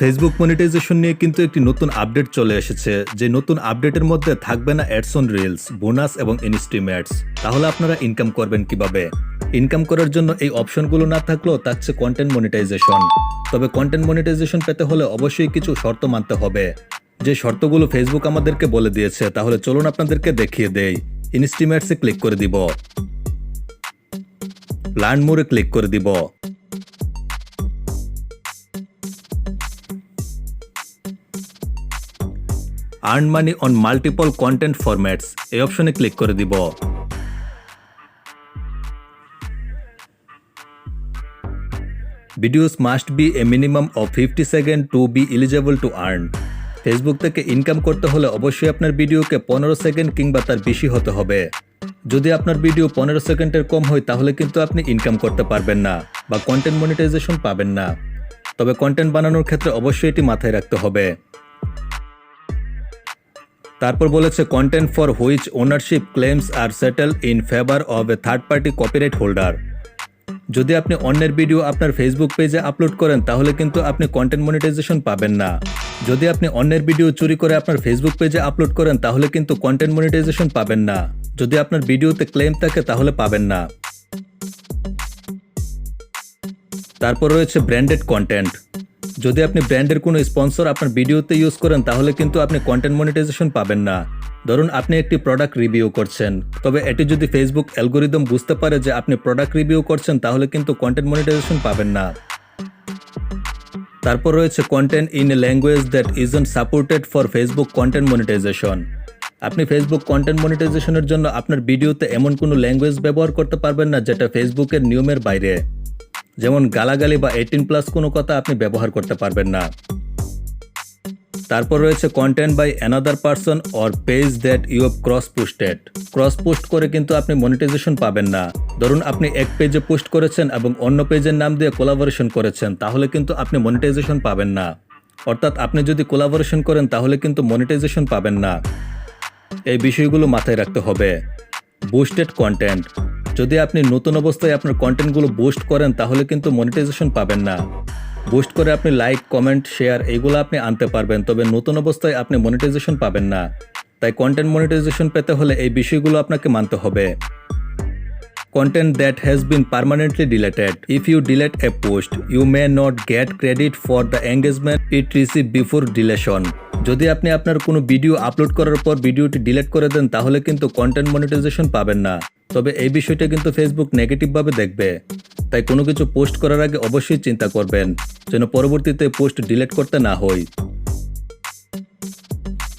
Facebook monetization নিয়ে কিন্তু একটি নতুন আপডেট চলে এসেছে, যে নতুন আপডেটের মধ্যে থাকবে না অ্যাডস অন রিলস বোনাস এবং ইনস্ট্রিমেটস তাহলে আপনারা ইনকাম করবেন কীভাবে? ইনকাম করার জন্য এই অপশনগুলো না থাকলেও থাকছে কন্টেন্ট মনিটাইজেশন তবে কন্টেন্ট মনিটাইজেশন পেতে হলে অবশ্যই কিছু শর্ত মানতে হবে। যে শর্তগুলো ফেসবুক আমাদেরকে বলে দিয়েছে, তাহলে চলুন আপনাদেরকে দেখিয়ে দেই। ইনস্ট্রিমেটসে ক্লিক করে দিব। লার্ন মোরে ক্লিক করে দিব। Earn money on multiple content formats এই অপশনে ক্লিক করে দিব। Videos must be a minimum of fifty second to be eligible to earn Facebook থেকে ইনকাম করতে হলে অবশ্যই আপনার ভিডিওকে পনেরো সেকেন্ড কিংবা তার বেশি হতে হবে। যদি আপনার ভিডিও পনেরো সেকেন্ডের কম হয়, তাহলে কিন্তু আপনি ইনকাম করতে পারবেন না বা কন্টেন্ট মনিটাইজেশন পাবেন না। তবে কন্টেন্ট বানানোর ক্ষেত্রে অবশ্যই এটি মাথায় রাখতে হবে। তারপর বলেছে content for which ownership claims are settle in favour of a third party copyright holder যদি আপনি অন্যের ভিডিও আপনার ফেসবুক পেজে আপলোড করেন, তাহলে কিন্তু আপনি কন্টেন্ট মনিটাইজেশন পাবেন না। যদি আপনি অন্যের ভিডিও চুরি করে আপনার ফেসবুক পেজে আপলোড করেন, তাহলে কিন্তু কন্টেন্ট মনিটাইজেশন পাবেন না। যদি আপনার ভিডিওতে ক্লেম থাকে, তাহলে পাবেন না। তারপর রয়েছে ব্র্যান্ডেড কন্টেন্ট যদি আপনি ব্র্যান্ডের কোনো স্পন্সর আপনার ভিডিওতে ইউজ করেন, তাহলে কিন্তু আপনি কন্টেন্ট মনিটাইজেশন পাবেন না। ধরুন, আপনি একটি প্রোডাক্ট রিভিউ করছেন, তবে এটি যদি ফেসবুক অ্যালগোরিদম বুঝতে পারে যে আপনি প্রোডাক্ট রিভিউ করছেন, তাহলে কিন্তু কন্টেন্ট মনিটাইজেশন পাবেন না। তারপর রয়েছে content in a language that isn't supported for Facebook content monetisation আপনি ফেসবুক কন্টেন্ট মনিটাইজেশনের জন্য আপনার ভিডিওতে এমন কোনো ল্যাঙ্গুয়েজ ব্যবহার করতে পারবেন না, যেটা ফেসবুকের নিয়মের বাইরে। যেমন গালাগালি বা এইটিন প্লাস কোনো কথা আপনি ব্যবহার করতে পারবেন না। তারপর রয়েছে content by another person or page that you have cross posted cross post করে কিন্তু আপনি মনিটাইজেশন পাবেন না। ধরুন আপনি এক পেজে পোস্ট করেছেন এবং অন্য পেজের নাম দিয়ে কোলাবোরেশন করেছেন, তাহলে কিন্তু আপনি মনিটাইজেশন পাবেন না। অর্থাৎ আপনি যদি কোলাবোরেশন করেন, তাহলে কিন্তু মনিটাইজেশন পাবেন না। এই বিষয়গুলো মাথায় রাখতে হবে। বুস্টেড কন্টেন্ট যদি আপনি নতুন অবস্থায় আপনার কন্টেন্টগুলো বোস্ট করেন, তাহলে কিন্তু মনিটাইজেশন পাবেন না। বোস্ট করে আপনি লাইক কমেন্ট শেয়ার এইগুলো আপনি আনতে পারবেন, তবে নতুন অবস্থায় আপনি মনিটাইজেশন পাবেন না। তাই কন্টেন্ট মনিটাইজেশন পেতে হলে এই বিষয়গুলো আপনাকে মানতে হবে। Content that has been permanently deleted. If you delete a post, you may not get credit for the engagement it received before deletion. যদি আপনি আপনার কোনো ভিডিও আপলোড করার পর ভিডিওটি ডিলিট করে দেন তাহলে কিন্তু কন্টেন্ট মনিটাইজেশন পাবেন না তবে এই বিষয়টা কিন্তু ফেসবুক নেগেটিভভাবে দেখবে তাই কোনো কিছু পোস্ট করার আগে অবশ্যই চিন্তা করবেন যেন পরবর্তীতে পোস্ট ডিলিট করতে না হয়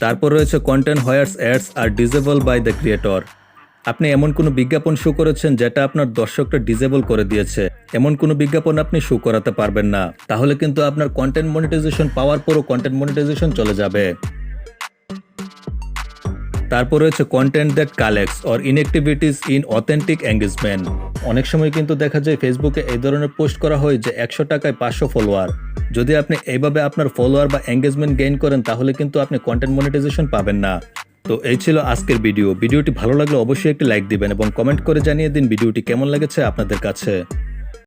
তারপর রয়েছে content where's ads are disable by the creator আপনি এমন কোনো বিজ্ঞাপন শো করেছেন যেটা আপনার দর্শকটা ডিজেবল করে দিয়েছে। এমন কোনো বিজ্ঞাপন আপনি শো করাতে পারবেন না। তাহলে কিন্তু আপনার কন্টেন্ট মনিটাইজেশন পাওয়ার পরও কন্টেন্ট মনিটাইজেশন চলে যাবে। তারপর রয়েছে content that collects or inactivities in authentic engagement অনেক সময় কিন্তু দেখা যায় ফেসবুকে এই ধরনের পোস্ট করা হয় যে একশো টাকায় পাঁচশো ফলোয়ার যদি আপনি এইভাবে আপনার ফলোয়ার বা এঙ্গেজমেন্ট গেইন করেন, তাহলে কিন্তু আপনি কন্টেন্ট মনিটাইজেশন পাবেন না। তো এই ছিল আজকের ভিডিও। ভিডিওটি ভালো লাগলে অবশ্যই একটি লাইক দিবেন এবং কমেন্ট করে জানিয়ে দিন ভিডিওটি কেমন লেগেছে আপনাদের কাছে।